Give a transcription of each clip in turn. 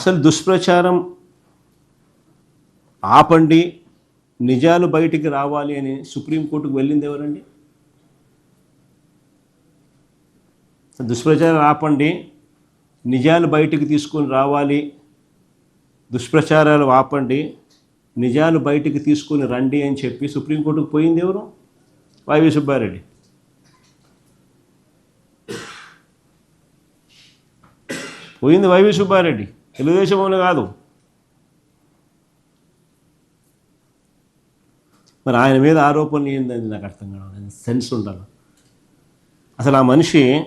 అసలు దుష్ప్రచారం ఆపండి నిజాలు బయటికి రావాలి అని సుప్రీంకోర్టుకు వెళ్ళింది ఎవరండి? దుష్ప్రచారం ఆపండి నిజాలు బయటికి తీసుకొని రావాలి దుష్ప్రచారాలు ఆపండి నిజాలు బయటికి తీసుకొని రండి అని చెప్పి సుప్రీంకోర్టుకు పోయింది ఎవరు? Y V Subba Reddy. పోయింది వైవి సుబ్బారెడ్డి. తెలుగుదేశం కాదు. మరి ఆయన మీద ఆరోపణలు ఏందని నాకు అర్థం కావాలి సెన్స్ ఉండాలి. అసలు ఆ మనిషి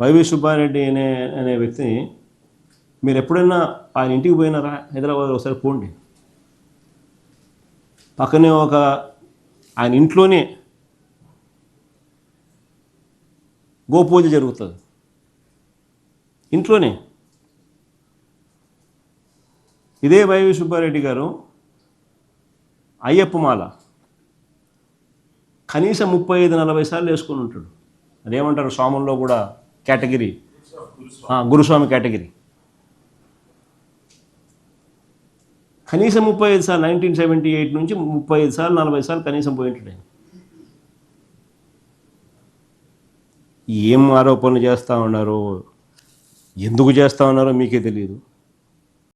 వైవి సుబ్బారెడ్డి అనే అనే వ్యక్తిని మీరు ఎప్పుడైనా ఆయన ఇంటికి పోయినారా? హైదరాబాద్ ఒకసారి పోండి. పక్కనే ఒక ఆయన ఇంట్లోనే గోపూజ జరుగుతుంది. ఇంట్లోనే. ఇదే వైవి సుబ్బారెడ్డి గారు అయ్యప్పమాల కనీసం ముప్పై ఐదు నలభై సార్లు వేసుకొని ఉంటాడు. అదేమంటారు స్వాముల్లో కూడా కేటగిరీ? గురుస్వామి కేటగిరీ. కనీసం ముప్పై ఐదు సార్లు నైన్టీన్ సెవెంటీ ఎయిట్ నుంచి ముప్పై ఐదు సార్లు నలభై సార్లు కనీసం పోయింటాడు ఆయన. ఏం ఆరోపణలు చేస్తూ ఉన్నారో ఎందుకు చేస్తూ ఉన్నారో మీకే తెలియదు